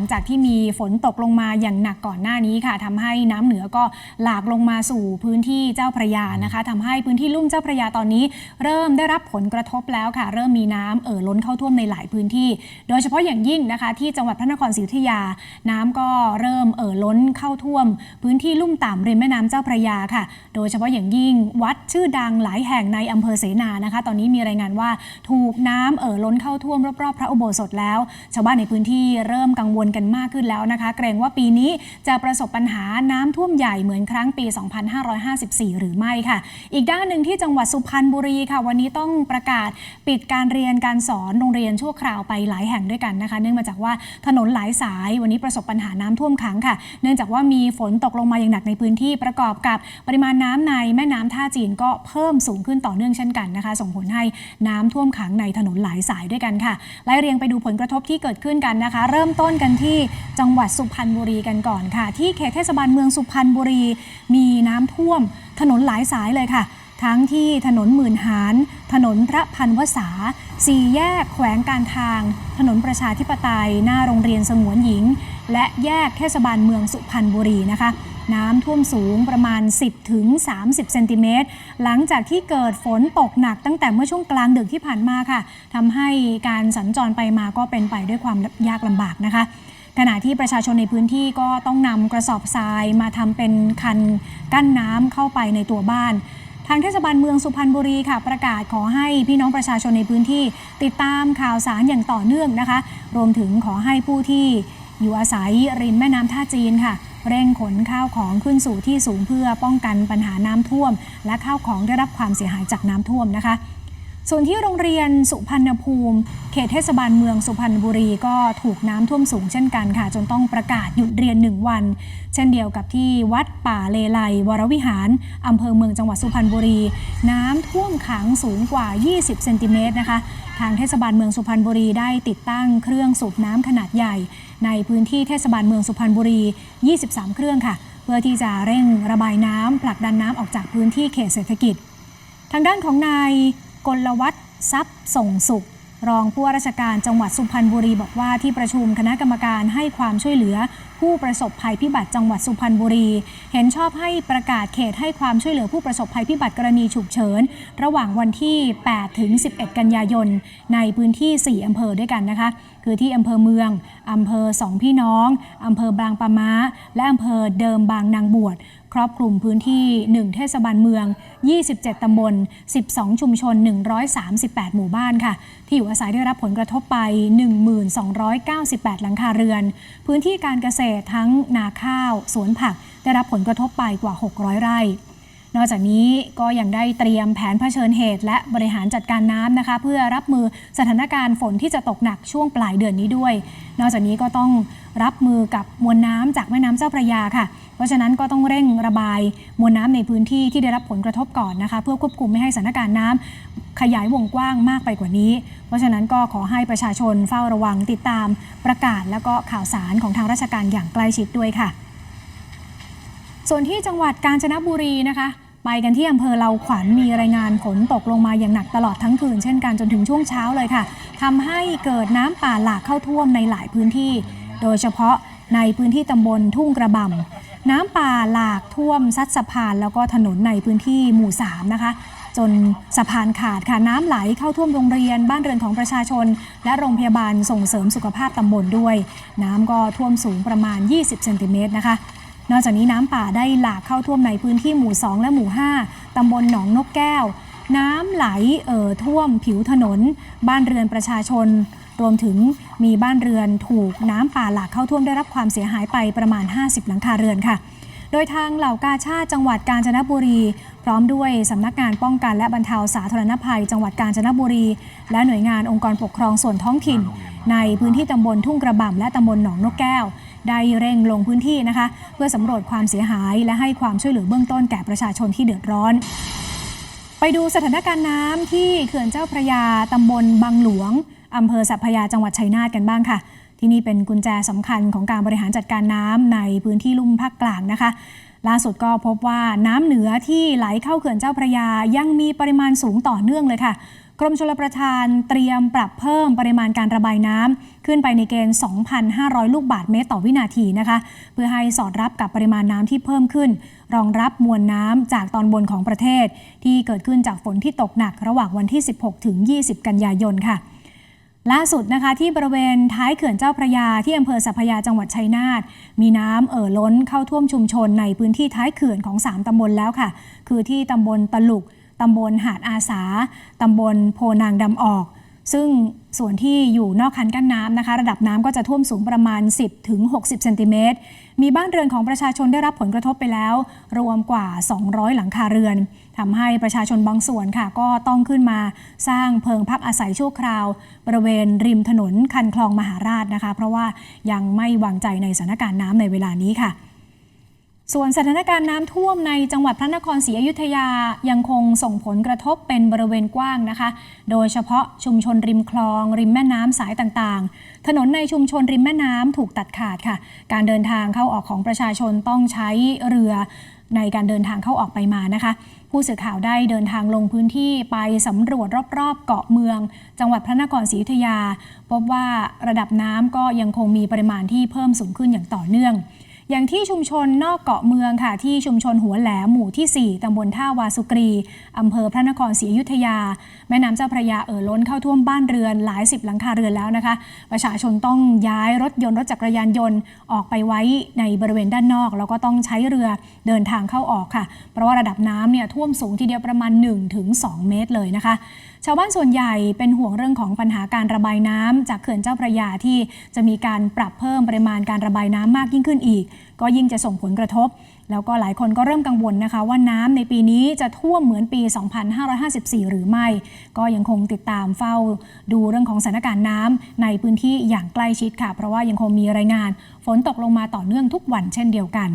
งจากที่มีฝนตกลงมาอย่างหนักก่อนหน้านี้ค่ะทำให้น้ำเหนือก็หลากลงมาสู่พื้นที่เจ้าพระยานะคะทำให้พื้นที่ลุ่มเจ้าพระยาตอนนี้ เริ่มได้รับผลกระทบแล้วค่ะ เริ่มมีน้ำเอ่อล้นเข้าท่วมในหลายพื้นที่ โดยเฉพาะอย่างยิ่งนะคะ ที่จังหวัดพระนครศรีอยุธยา น้ำก็เริ่มเอ่อล้นเข้าท่วม พื้นที่ลุ่มต่ำริมแม่น้ำเจ้าพระยาค่ะ โดยเฉพาะอย่างยิ่งวัดชื่อดังหลายแห่งในอำเภอเสนานะคะ ตอนนี้มีรายงานว่าถูกน้ำเอ่อล้นเข้าท่วมรอบๆพระอุโบสถแล้ว ชาวบ้านในพื้นที่เริ่มกังวลกันมากขึ้นแล้วนะคะ เกรงว่าปีนี้จะประสบปัญหาน้ำท่วมใหญ่เหมือนครั้งปี 2554 หรือไม่ค่ะ อีกด้านหนึ่งที่จังหวัดสุพรรณบุรีค่ะ วันนี้ต้องประกาศปิดการเรียนการสอนโรงเรียนชั่วคราวไปหลายแห่งด้วยกันนะคะ เนื่องมาจากว่าถนนหลายสายวันนี้ประสบปัญหาน้ำท่วมขังค่ะ เนื่องจากว่ามีฝนตกลงมาอย่างหนักในพื้นที่ประกอบกับปริมาณน้ำในแม่น้ำท่าจีนก็เพิ่มสูงขึ้นต่อเนื่องเช่นกันนะคะ ส่งผลให้น้ำท่วมขังในถนนหลายสายด้วยกันค่ะไล่เรียงไปดูผลกระทบที่เกิดขึ้นกันนะคะ เริ่มต้นกันที่จังหวัดสุพรรณบุรีกันก่อนค่ะ ที่เขตเทศบาลเมืองสุพรรณบุรี มีน้ำท่วมถนนหลายสายเลยค่ะ ทั้งที่ถนนหมื่นหานถนนพระพันวษาสี่แยกแขวงการทาง ถนนประชาธิปไตย หน้าโรงเรียนสงวนหญิง และแยกเทศบาลเมืองสุพรรณบุรีนะคะน้ำท่วมสูงประมาณ 10 ถึง 30 เซนติเมตร หลังจากที่เกิดฝนตกหนักตั้งแต่เมื่อช่วงกลางดึกที่ผ่านมาค่ะทำให้การสัญจรไปมาก็เป็นไปด้วยความยากลำบากนะคะ ขณะที่ประชาชนในพื้นที่ก็ต้องนำกระสอบทรายมาทำเป็นคันกั้นน้ำเข้าไปในตัวบ้านทางเทศบาลเมืองสุพรรณบุรีค่ะ ประกาศขอให้พี่น้องประชาชนในพื้นที่ ติดตามข่าวสารอย่างต่อเนื่องนะคะ รวมถึงขอให้ผู้ที่อยู่อาศัยริมแม่น้ำท่าจีนค่ะ เร่งขนข้าวของขึ้นสู่ที่สูงเพื่อป้องกันปัญหาน้ำท่วม และข้าวของได้รับความเสียหายจากน้ำท่วมนะคะ ส่วนที่โรงเรียนสุพรรณภูมิ เขตเทศบาลเมืองสุพรรณบุรีก็ถูกน้ำท่วมสูงเช่นกันค่ะ จนต้องประกาศหยุดเรียนหนึ่งวัน เช่นเดียวกับที่วัดป่าเลไลวรวิหารอำเภอเมืองจังหวัดสุพรรณบุรี น้ำท่วมขังสูงกว่า 20 เซนติเมตรนะคะ ทางเทศบาลเมืองสุพรรณบุรีได้ติดตั้งเครื่องสูบน้ำขนาดใหญ่ ในพื้นที่เทศบาลเมืองสุพรรณบุรี 23 เครื่องค่ะ เพื่อที่จะเร่งระบายน้ำผลักดันน้ำออกจากพื้นที่เขตเศรษฐกิจ ทางด้านของนาย กลวัฒน์ทรัพย์ส่งสุข รองผู้ว่าราชการจังหวัดสุพรรณบุรีบอกว่าที่ประชุมคณะกรรมการให้ความช่วยเหลือ ผู้ประสบภัยพิบัติจังหวัดสุพรรณบุรี เห็นชอบให้ประกาศเขตให้ความช่วยเหลือผู้ประสบภัยพิบัติกรณีฉุกเฉิน ระหว่างวันที่ 8 ถึง 11 กันยายน ในพื้นที่ 4 อำเภอด้วยกันนะคะ คือที่อำเภอเมือง อำเภอสองพี่น้อง อำเภอบางปะม้าและอำเภอเดิมบางนางบวช ครอบคลุมพื้นที่ 1 เทศบาลเมือง 27 ตำบล 12 ชุมชน 138 หมู่บ้านค่ะ ที่อยู่อาศัยได้รับผลกระทบไป 1298 หลังคาเรือน พื้นที่การเกษตรทั้งนาข้าว สวนผัก ได้รับผลกระทบไปกว่า 600 ไร่นอกจากนี้ก็ยังได้เตรียมแผนเผชิญเหตุ และบริหารจัดการน้ำนะคะ เพื่อรับมือสถานการณ์ฝนที่จะตกหนักช่วงปลายเดือนนี้ด้วย นอกจากนี้ก็ต้อง รับมือกับมวลน้ำจากแม่น้ำเจ้าพระยาค่ะ เพราะฉะนั้นก็ต้องเร่งระบายมวลน้ำในพื้นที่ที่ได้รับผลกระทบก่อนนะคะ เพื่อควบคุมไม่ให้สถานการณ์น้ำขยายวงกว้างมากไปกว่านี้ เพราะฉะนั้นก็ขอให้ประชาชนเฝ้าระวังติดตามประกาศ และก็ข่าวสารของทางราชการอย่างใกล้ชิดด้วยค่ะ ส่วนที่จังหวัดกาญจนบุรีนะคะไปกันที่อำเภอเลาขวัญมีรายงานฝนตกลงมาอย่างหนักตลอดทั้งคืนเช่นกันจนถึงช่วงเช้าเลยค่ะทำให้เกิดน้ำป่าหลากเข้าท่วมในหลายพื้นที่ โดยเฉพาะในพื้นที่ตำบลทุ่งกระบำน้ำป่าหลากท่วมซัดสะพานแล้วก็ถนนในพื้นที่หมู่ 3 นะคะ จนสะพานขาดค่ะน้ำไหลเข้าท่วมโรงเรียนบ้านเรือนของประชาชน และโรงพยาบาลส่งเสริมสุขภาพตำบลด้วย น้ำก็ท่วมสูงประมาณ 20 เซนติเมตรนะคะนอกจากนี้น้ำป่าได้หลากเข้าท่วมในพื้นที่หมู่ 2 และหมู่ 5 ตำบลหนองนกแก้ว น้ำไหลเอ่อท่วมผิวถนน บ้านเรือนประชาชน รวมถึงมีบ้านเรือนถูกน้ำป่าหลากเข้าท่วมได้รับความเสียหายไปประมาณ 50 หลังคาเรือนค่ะ โดยทางเหล่ากาชาติจังหวัดกาญจนบุรี พร้อมด้วยสำนักงานป้องกันและบรรเทาสาธารณภัย จังหวัดกาญจนบุรี และหน่วยงานองค์กรปกครองส่วนท้องถิ่น ในพื้นที่ตำบลทุ่งกระบ่ำและตำบลหนองนกแก้วได้เร่งลงพื้นที่นะคะ เพื่อสำรวจความเสียหาย และให้ความช่วยเหลือเบื้องต้นแก่ประชาชนที่เดือดร้อน ไปดูสถานการณ์น้ำที่เขื่อนเจ้าพระยาตำบลบางหลวง อำเภอสัพพยาจังหวัดชัยนาทกันบ้างค่ะ ที่นี่เป็นกุญแจสำคัญของการบริหารจัดการน้ำในพื้นที่ลุ่มภาคกลางนะคะ ล่าสุดก็พบว่าน้ำเหนือที่ไหลเข้าเขื่อนเจ้าพระยายังมีปริมาณสูงต่อเนื่องเลยค่ะกรมชลประทานเตรียมปรับเพิ่มปริมาณการระบายน้ำขึ้นไปในเกณฑ์ 2,500 ลูกบาศก์เมตรต่อวินาทีนะคะ เพื่อให้สอดรับกับปริมาณน้ำที่เพิ่มขึ้น รองรับมวลน้ำจากตอนบนของประเทศ ที่เกิดขึ้นจากฝนที่ตกหนักระหว่างวันที่ 16 ถึง 20 กันยายนค่ะ ล่าสุดนะคะที่บริเวณท้ายเขื่อนเจ้าพระยาที่อำเภอสัพยาจังหวัดชัยนาทมีน้ำเอ่อล้นเข้าท่วมชุมชนในพื้นที่ท้ายเขื่อนของ 3 ตำบลแล้วค่ะ คือที่ตำบลตลุกตำบลหาดอาสาตำบลโพนางดำออก ซึ่งส่วนที่อยู่นอกคันกั้นน้ำนะคะ ระดับน้ำก็จะท่วมสูงประมาณ 10ถึง60เซนติเมตรมีบ้านเรือนของประชาชนได้รับผลกระทบไปแล้ว รวมกว่า 200 หลังคาเรือน ทำให้ประชาชนบางส่วนค่ะ ก็ต้องขึ้นมาสร้างเพิงพักอาศัยชั่วคราว บริเวณริมถนนคันคลองมหาราชนะคะ เพราะว่ายังไม่วางใจในสถานการณ์น้ำในเวลานี้ค่ะส่วนสถานการณ์น้ำท่วมในจังหวัดพระนครศรีอยุธยายังคงส่งผลกระทบเป็นบริเวณกว้างนะคะ โดยเฉพาะชุมชนริมคลอง ริมแม่น้ำสายต่างๆ ถนนในชุมชนริมแม่น้ำถูกตัดขาดค่ะ การเดินทางเข้าออกของประชาชนต้องใช้เรือในการเดินทางเข้าออกไปมานะคะ ผู้สื่อข่าวได้เดินทางลงพื้นที่ไปสำรวจรอบๆ เกาะเมือง จังหวัดพระนครศรีอยุธยา พบว่าระดับน้ำก็ยังคงมีปริมาณที่เพิ่มสูงขึ้นอย่างต่อเนื่อง อย่างที่ชุมชนนอกเกาะเมืองค่ะ ที่ชุมชนหัวแหลมหมู่ที่ 4ตำบลท่าวาสุกรีอำเภอพระนครศรีอยุธยา แม่น้ำเจ้าพระยาเอ่อล้นเข้าท่วมบ้านเรือนหลายสิบหลังคาเรือนแล้วนะคะ ประชาชนต้องย้ายรถยนต์รถจักรยานยนต์ออกไปไว้ในบริเวณด้านนอก แล้วก็ต้องใช้เรือเดินทางเข้าออกค่ะ เพราะว่าระดับน้ำเนี่ยท่วมสูงทีเดียวประมาณ 1-2 เมตรเลยนะคะ ชาวบ้านส่วนใหญ่เป็นห่วงเรื่องของปัญหาการระบายน้ำจากเขื่อนเจ้าพระยาที่จะมีการปรับเพิ่มปริมาณการระบายน้ำมากยิ่งขึ้นอีกก็ยิ่งจะส่งผลกระทบ แล้วก็หลายคนก็เริ่มกังวลนะคะ ว่าน้ำในปีนี้จะท่วมเหมือนปี 2554 หรือไม่ ก็ยังคงติดตามเฝ้าดูเรื่องของสถานการณ์น้ำในพื้นที่อย่างใกล้ชิดค่ะ เพราะว่ายังคงมีรายงาน ฝนตกลงมาต่อเนื่องทุกวันเช่นเดียวกัน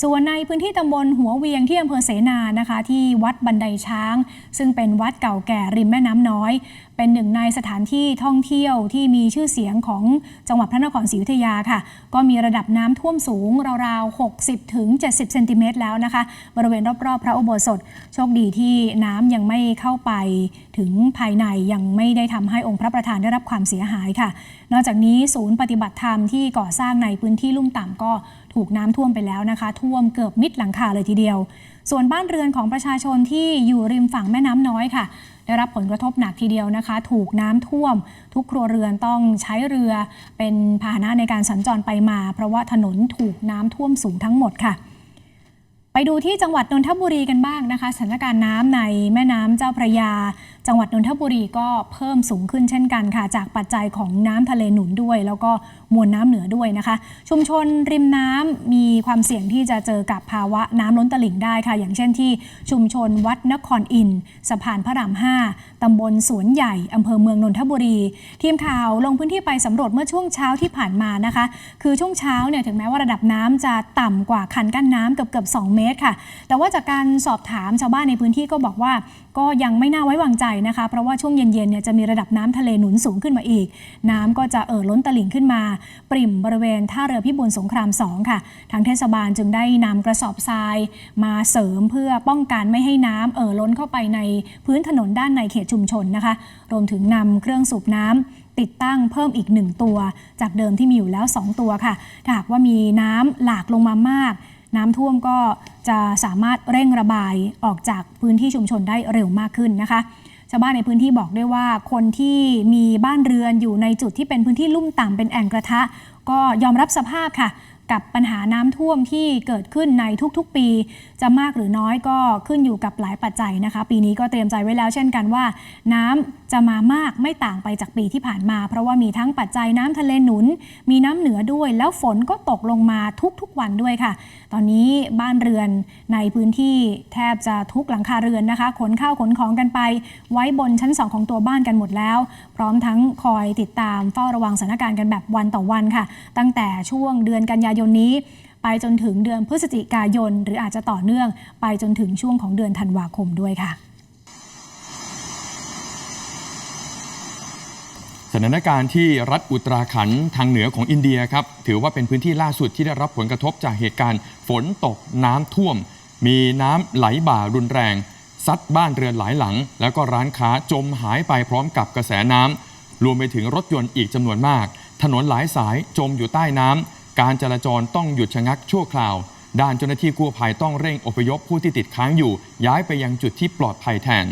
ส่วนในพื้นที่ตำบลหัวเวียงที่อำเภอเสนานะคะ ที่วัดบันไดช้าง ซึ่งเป็นวัดเก่าแก่ริมแม่น้ำน้อย เป็นหนึ่งในสถานที่ท่องเที่ยวที่มีชื่อเสียงของจังหวัดพระนครศรีอยุธยาค่ะ ก็มีระดับน้ำท่วมสูงราวๆ 60ถึง70เซนติเมตรแล้วนะคะ บริเวณรอบๆ พระอุโบสถ โชคดีที่น้ำยังไม่เข้าไปถึงภายในยังไม่ได้ทำให้องค์พระประธานได้รับความเสียหายค่ะ นอกจากนี้ศูนย์ปฏิบัติธรรมที่ก่อสร้างในพื้นที่ลุ่มต่ำก็ ถูกน้ำท่วมไปแล้วนะคะ ท่วมเกือบมิดหลังคาเลยทีเดียว ส่วนบ้านเรือนของประชาชนที่อยู่ริมฝั่งแม่น้ำน้อยค่ะ ได้รับผลกระทบหนักทีเดียวนะคะ ถูกน้ำท่วม ทุกครัวเรือนต้องใช้เรือเป็นพาหนะในการสัญจรไปมา เพราะว่าถนนถูกน้ำท่วมสูงทั้งหมดค่ะไปดูที่จังหวัดนนทบุรีกันบ้างนะคะสถานการณ์น้ำในแม่น้ำเจ้าพระยา จังหวัดนนทบุรีก็เพิ่มสูงขึ้นเช่นกันค่ะ จากปัจจัยของน้ำทะเลหนุนด้วย แล้วก็ มวลน้ำเหนือด้วยนะคะ ชุมชนริมน้ำมีความเสี่ยงที่จะเจอกับภาวะน้ำล้นตลิ่งได้ค่ะ อย่างเช่นที่ชุมชนวัดนครอินสะพานพระราม5ตำบลสวนใหญ่อำเภอเมืองนนทบุรี ทีมข่าวลงพื้นที่ไปสำรวจเมื่อช่วงเช้าที่ผ่านมานะคะ คือช่วงเช้าเนี่ยถึงแม้ว่าระดับน้ำจะต่ำกว่าคันกั้นน้ำเกือบเกือบ2เมตรค่ะ แต่ว่าจากการสอบถามชาวบ้านในพื้นที่ก็บอกว่า ก็ยังไม่น่าไว้วางใจนะคะ เพราะว่าช่วงเย็นๆเนี่ยจะมีระดับน้ำทะเลหนุนสูงขึ้นมาอีก น้ำก็จะเอ่อล้นตลิ่งขึ้นมา ปริ่มบริเวณท่าเรือพิบูลสงคราม 2 ค่ะ ทางเทศบาลจึงได้นำกระสอบทราย มาเสริมเพื่อป้องกันไม่ให้น้ำเอ่อล้นเข้าไปในพื้นถนนด้านในเขตชุมชนนะคะ รวมถึงนำเครื่องสูบน้ำติดตั้งเพิ่มอีก 1 ตัว จากเดิมที่มีอยู่แล้ว 2 ตัวค่ะ ถ้าหากว่ามีน้ำหลากลงมามาก น้ำท่วมก็จะสามารถเร่งระบายออกจากพื้นที่ชุมชนได้เร็วมากขึ้นนะคะชาวบ้านในพื้นที่บอกด้วยว่าคนที่มีบ้านเรือนอยู่ในจุดที่เป็นพื้นที่ลุ่มต่ำเป็นแอ่งกระทะ ก็ยอมรับสภาพค่ะ กับปัญหาน้ำท่วมที่เกิดขึ้นในทุกๆปี จะมากหรือน้อยก็ขึ้นอยู่กับหลายปัจจัยนะคะ ปีนี้ก็เตรียมใจไว้แล้วเช่นกันว่า น้ำจะมามากไม่ต่างไปจากปีที่ผ่านมา เพราะว่ามีทั้งปัจจัยน้ำทะเลหนุน มีน้ำเหนือด้วย แล้วฝนก็ตกลงมาทุกๆวันด้วยค่ะ ตอนนี้บ้านเรือนในพื้นที่แทบจะทุกหลังคาเรือนนะคะ ขนข้าวขนของกันไป ไว้บนชั้นสองของตัวบ้านกันหมดแล้ว พร้อมทั้งคอยติดตามเฝ้าระวังสถานการณ์กันแบบวันต่อวันค่ะ ตั้งแต่ช่วงเดือนกันยายนนี้ ไปจนถึงเดือนพฤศจิกายน หรืออาจจะต่อเนื่อง ไปจนถึงช่วงของเดือนธันวาคมด้วยค่ะ สถานการณ์ที่รัฐอุตราขันทางเหนือของอินเดียครับถือว่าเป็นพื้นที่ล่าสุดที่ได้รับผลกระทบจากเหตุการณ์ ฝนตกน้ำท่วม มีน้ำไหลบ่ารุนแรงซัดบ้านเรือนหลายหลัง แล้วก็ร้านค้าจมหายไปพร้อมกับกระแสน้ำรวมไปถึงรถยนต์อีกจำนวนมาก ถนนหลายสายจมอยู่ใต้น้ำ การจราจรต้องหยุดชะงักชั่วคราว ด้านเจ้าหน้าที่กู้ภัยต้องเร่งอพยพผู้ที่ติดค้างอยู่ ย้ายไปยังจุดที่ปลอดภัยแทน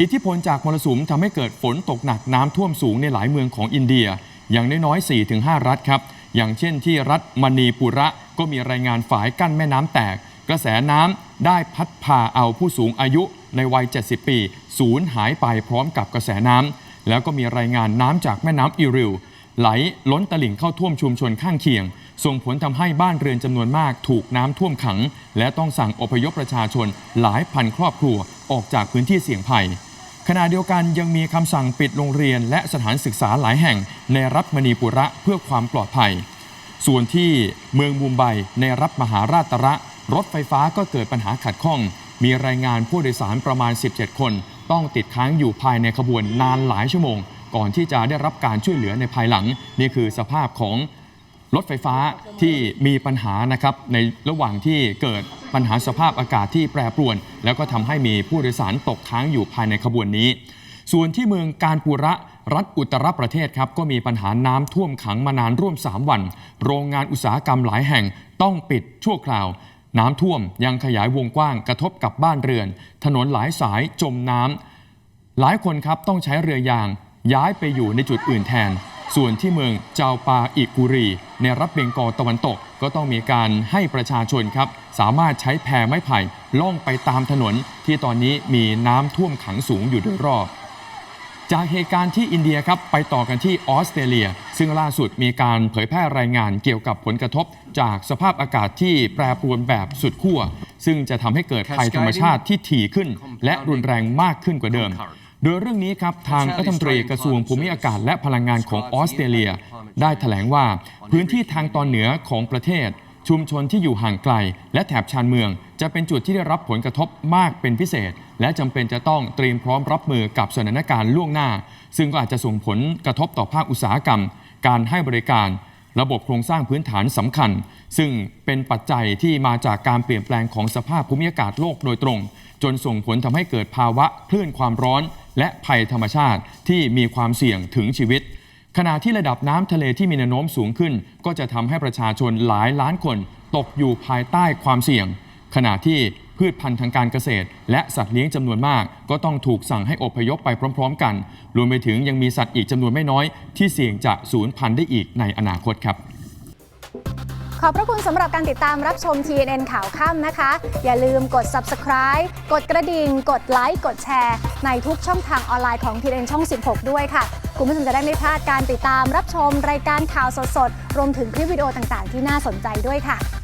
อิทธิพลจากมรสุมทำให้เกิดฝนตกหนักน้ำท่วมสูงในหลายเมืองของอินเดีย อย่างน้อยๆ 4-5 รัฐครับ อย่างเช่นที่รัฐมณีปุระก็มีรายงานฝายกั้นแม่น้ำแตก กระแสน้ำได้พัดพาเอาผู้สูงอายุในวัย 70 ปี สูญหายไปพร้อมกับกระแสน้ำแล้วก็มีรายงานน้ำจากแม่น้ำอิริล ไหลล้นตลิ่งเข้าท่วมชุมชนข้างเคียง ส่งผลทำให้บ้านเรือนจำนวนมากถูกน้ำท่วมขัง และต้องสั่งอพยพประชาชนหลายพันครอบครัวออกจากพื้นที่เสี่ยงภัยขณะเดียวกันยังมีคำสั่งปิดโรงเรียนและสถานศึกษาหลายแห่งในรัฐมณีปุระเพื่อความปลอดภัย ส่วนที่เมืองมุมไบในรัฐมหาราชตระ รถไฟฟ้าก็เกิดปัญหาขัดข้อง มีรายงานผู้โดยสารประมาณ 17 คน ต้องติดค้างอยู่ภายในขบวนนานหลายชั่วโมง ก่อนที่จะได้รับการช่วยเหลือในภายหลัง นี่คือสภาพของรถไฟฟ้าที่มีปัญหานะครับในระหว่างที่เกิดปัญหาสภาพอากาศที่แปรปรวน แล้วก็ทำให้มีผู้โดยสารตกค้างอยู่ภายในขบวนนี้ ส่วนที่เมืองการปุระรัฐอุตรประเทศครับก็มีปัญหาน้ำท่วมขังมานานร่วม 3 วัน โรงงานอุตสาหกรรมหลายแห่งต้องปิดชั่วคราว น้ำท่วมยังขยายวงกว้างกระทบกับบ้านเรือน ถนนหลายสายจมน้ำหลายคนครับต้องใช้เรือยาง ย้ายไปอยู่ในจุดอื่นแทน ส่วนที่เมืองเจ้าปาอิกุรี ในรัฐเบงกอลตะวันตก ก็ต้องมีการให้ประชาชนครับ สามารถใช้แพไม้ไผ่ล่องไปตามถนน ที่ตอนนี้มีน้ำท่วมขังสูงอยู่โดยรอบจากเหตุการณ์ที่อินเดียครับไปต่อกันที่ออสเตรเลีย ซึ่งล่าสุดมีการเผยแพร่รายงานเกี่ยวกับผลกระทบ จากสภาพอากาศที่แปรปรวนแบบสุดขั้วซึ่งจะทำให้เกิดภัยธรรมชาติที่ถี่ขึ้น และรุนแรงมากขึ้นกว่าเดิม โดยเรื่องนี้ครับทางรัฐมนตรีกระทรวงภูมิอากาศและพลังงานของออสเตรเลีย ได้แถลงว่าพื้นที่ทางตอนเหนือของประเทศ ชุมชนที่อยู่ห่างไกล และแถบชานเมือง จะเป็นจุดที่ได้รับผลกระทบมากเป็นพิเศษ และจำเป็นจะต้องเตรียมพร้อมรับมือกับสถานการณ์ล่วงหน้า ซึ่งก็อาจจะส่งผลกระทบต่อภาคอุตสาหกรรม การให้บริการ ระบบโครงสร้างพื้นฐานสำคัญ ซึ่งเป็นปัจจัยที่มาจากการเปลี่ยนแปลงของสภาพภูมิอากาศโลกโดยตรง จนส่งผลทำให้เกิดภาวะคลื่นความร้อน และภัยธรรมชาติที่มีความเสี่ยงถึงชีวิต ขณะที่ระดับน้ำทะเลที่มีแนวโน้มสูงขึ้น ก็จะทำให้ประชาชนหลายล้านคน ตกอยู่ภายใต้ความเสี่ยง ขณะที่ พืชพันธุ์ทางการเกษตร และสัตว์เลี้ยงจำนวนมาก ก็ต้องถูกสั่งให้อพยพไปพร้อม ๆ กัน รวมไปถึงยังมีสัตว์อีกจำนวนไม่น้อย ที่เสี่ยงจะสูญพันธุ์ได้อีกในอนาคตครับ ขอบพระคุณสำหรับการติดตามรับชม TNN ข่าวค่ำนะคะ อย่าลืมกด subscribe กดกระดิ่ง กดไลค์กดแชร์ ในทุกช่องทางออนไลน์ของ TNN ช่อง 16 ด้วยค่ะ คุณผู้ชมจะได้ไม่พลาดการติดตามรับชมรายการข่าวสดๆ รวมถึงคลิปวิดีโอต่างๆ ที่น่าสนใจด้วยค่ะ